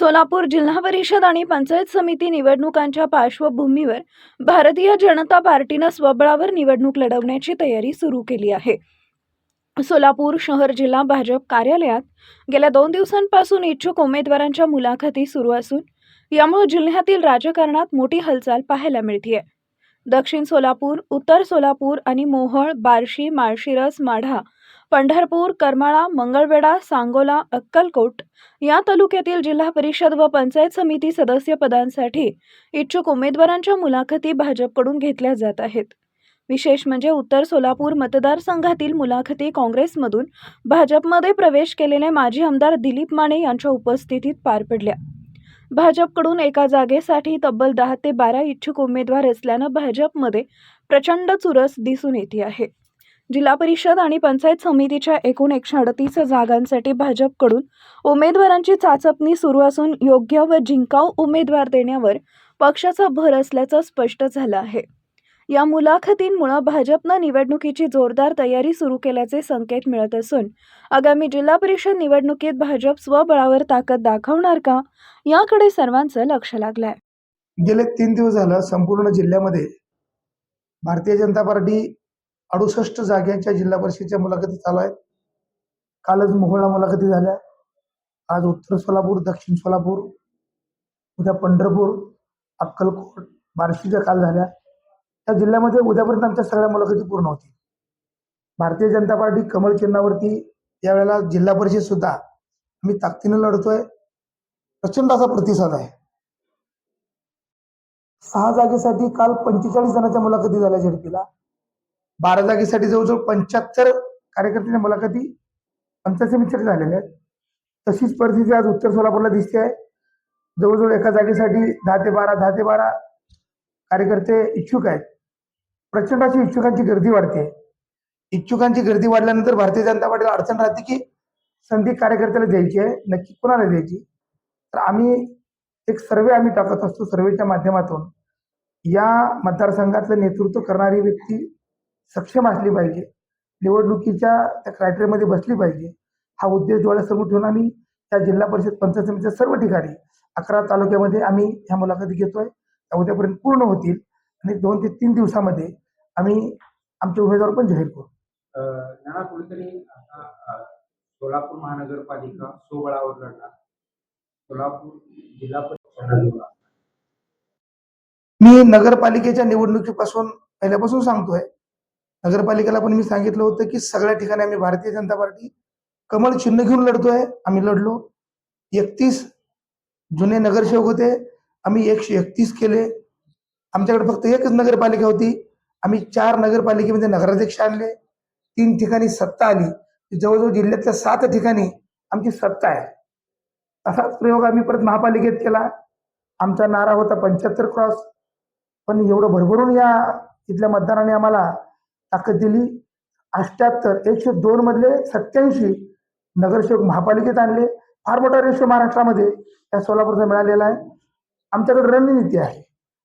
सोलापूर जिल्हा परिषद आणि पंचायत समिती निवडणुकांच्या पार्श्वभूमीवर भारतीय जनता पार्टीनं स्वबळावर निवडणूक लढवण्याची तयारी सुरू केली आहे. सोलापूर शहर जिल्हा भाजप कार्यालयात गेल्या दोन दिवसांपासून इच्छुक उमेदवारांच्या मुलाखती सुरू असून यामुळे जिल्ह्यातील राजकारणात मोठी हालचाल पाहायला मिळतीये. दक्षिण सोलापूर उत्तर सोलापूर आणि मोहळ बार्शी माळशिरस माढा पंढरपूर करमाळा मंगळवेढा सांगोला अक्कलकोट या तालुक्यातील जिल्हा परिषद व पंचायत समिती सदस्य पदांसाठी इच्छुक उमेदवारांच्या मुलाखती भाजपकडून घेतल्या जात आहेत. विशेष म्हणजे उत्तर सोलापूर मतदारसंघातील मुलाखती काँग्रेसमधून भाजपमध्ये प्रवेश केलेले माजी आमदार दिलीप माने यांच्या उपस्थितीत पार पडल्या. भाजपकडून एका जागेसाठी तब्बल दहा ते बारा इच्छुक उमेदवार असल्यानं भाजपमध्ये प्रचंड चुरस दिसून येते आहे. जिल्हा परिषद आणि पंचायत समितीच्या एकूण एकशे अडतीस जागांसाठी भाजपकडून उमेदवारांची चाचपणी सुरू असून योग्य व जिंकाऊ उमेदवार देण्यावर पक्षाचा भर असल्याचं स्पष्ट झालं आहे. या मुलाखतींमुळे भाजपनं निवडणुकीची जोरदार तयारी सुरू केल्याचे संकेत मिळत असून आगामी जिल्हा परिषद निवडणुकीत भाजप स्वबळावर ताकद दाखवणार का याकडे सर्वांचं लक्ष लागलंय. गेले तीन दिवस झालं संपूर्ण जिल्ह्यामध्ये भारतीय जनता पार्टी अडुसष्ट जाग्यांच्या जिल्हा परिषदेच्या मुलाखती चालू आहेत. कालच मोहळा मुलाखती झाल्या. आज उत्तर सोलापूर दक्षिण सोलापूर उद्या पंढरपूर अक्कलकोट बार्शीच्या काल झाल्या. त्या जिल्ह्यामध्ये उद्यापर्यंत आमच्या सगळ्या मुलाखती पूर्ण होतील. भारतीय जनता पार्टी कमळ चिन्हावरती यावेळेला जिल्हा परिषद सुद्धा आम्ही ताकदीनं लढतोय. प्रचंड असा प्रतिसाद आहे. सहा जागेसाठी काल पंचेचाळीस जणांच्या मुलाखती झाल्या झडपीला. बारा जागेसाठी जवळजवळ पंच्याहत्तर कार्यकर्त्यांच्या मुलाखती पंचायत समितीसाठी झालेल्या आहेत. तशीच परिस्थिती आज उत्तर सोलापूरला दिसते आहे. जवळजवळ एका जागेसाठी दहा ते बारा दहा ते बारा कार्यकर्ते इच्छुक आहेत. प्रचंड अशी इच्छुकांची गर्दी वाढते. इच्छुकांची गर्दी वाढल्यानंतर भारतीय जनता पार्टीला अडचण राहते की संधी कार्यकर्त्याला द्यायची आहे नक्की कोणाला द्यायची? तर आम्ही एक सर्वे आम्ही टाकत असतो सर्वेच्या माध्यमातून. या मतदारसंघातलं नेतृत्व करणारी व्यक्ती सक्षम असली पाहिजे. निवडणुकीच्या त्या क्रायटेरियामध्ये बसली पाहिजे. हा उद्देश डोळ्यासमोर ठेवून आम्ही त्या जिल्हा परिषद पंचायत समितीच्या सर्व ठिकाणी अकरा तालुक्यामध्ये आम्ही ह्या मुलाखती घेतोय. त्या उद्यापर्यंत पूर्ण होतील. आणि दोन ते तीन दिवसामध्ये आम्ही आमचे उमेदवार पण जाहीर करू. कुठेतरी अ, सोलापूर महानगरपालिका सोबळावर लढणार. सोलापूर जिल्हा परिषद. मी नगरपालिकेच्या निवडणुकीपासून पहिल्यापासून सांगतोय. नगरपालिकेला पण मी सांगितलं होतं की सगळ्या ठिकाणी आम्ही भारतीय जनता पार्टी कमळ चिन्ह घेऊन लढतोय. आम्ही लढलो. एकतीस जुने नगरसेवक होते. आम्ही एकशे एकतीस केले. आमच्याकडे फक्त एकच नगरपालिका होती. आम्ही चार नगरपालिकेमध्ये नगराध्यक्ष आणले. तीन ठिकाणी सत्ता आली. जवळजवळ जिल्ह्यातल्या सात ठिकाणी आमची सत्ता आहे. असाच प्रयोग आम्ही परत महापालिकेत केला. आमचा नारा होता पंच्याहत्तर क्रॉस. पण एवढं भरभरून या इथल्या मतदाराने आम्हाला ताकद दिली. अष्ट्याहत्तर एकशे दोन मधले सत्याऐंशी नगरसेवक महापालिकेत आणले. फार मोठा रेशो महाराष्ट्रामध्ये या सोलापूरचा मिळालेला आहे. आमच्याकडे रणनीती आहे.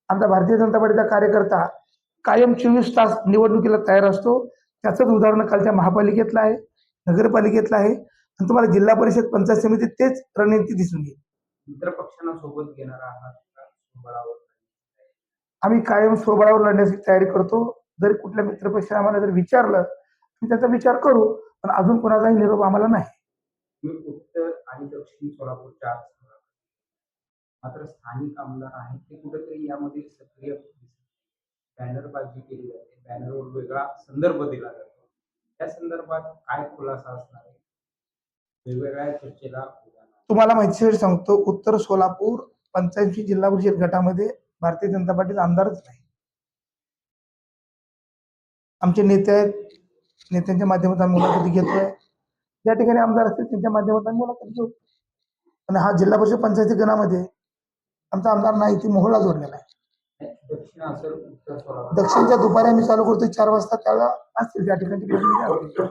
आमचा भारतीय जनता पार्टीचा कार्यकर्ता कायम चोवीस तास निवडणुकीला तयार असतो. त्याचंच उदाहरण कालच्या महापालिकेतलं आहे नगरपालिकेतलं आहे. आणि तुम्हाला जिल्हा परिषद पंचायत समितीत तेच रणनीती दिसून येईल. मित्र पक्षांना सोबत घेणार आहात आम्ही कायम स्वबळावर लढण्याची तयारी करतो. जर कुठल्या मित्रपक्षाने आम्हाला जर विचारलं तर त्याचा विचार करू पण अजून कोणाचाही निरोप आम्हाला नाही. उत्तर आणि दक्षिण सोलापूरच्या. मात्र स्थानिक आमदार आहेत ते कुठेतरी यामध्ये सक्रिय बॅनरबाजी केली जाते बॅनरवर वेगळा संदर्भ दिला जातो. त्या संदर्भात काय खुलासा असणार आहे? वेगवेगळ्या चर्चेला. तुम्हाला माहितीसाठी सांगतो उत्तर सोलापूर पंच्याऐंशी जिल्हा परिषद गटामध्ये भारतीय जनता पार्टीचा आमदारच नाही. आमचे नेते आहेत. नेत्यांच्या माध्यमातून आम्ही मुलाखती घेतोय. ज्या ठिकाणी आमदार असतील त्यांच्या माध्यमातून आम्ही मुलाखत घेऊ. आणि हा जिल्हा परिषद पंचायती गणामध्ये आमचा आमदार नाही ती मोहोळला जोडलेला आहे. दक्षिणच्या दुपारी आम्ही चालू करतो चार वाजता. त्यावेळेला असतील त्या असतील.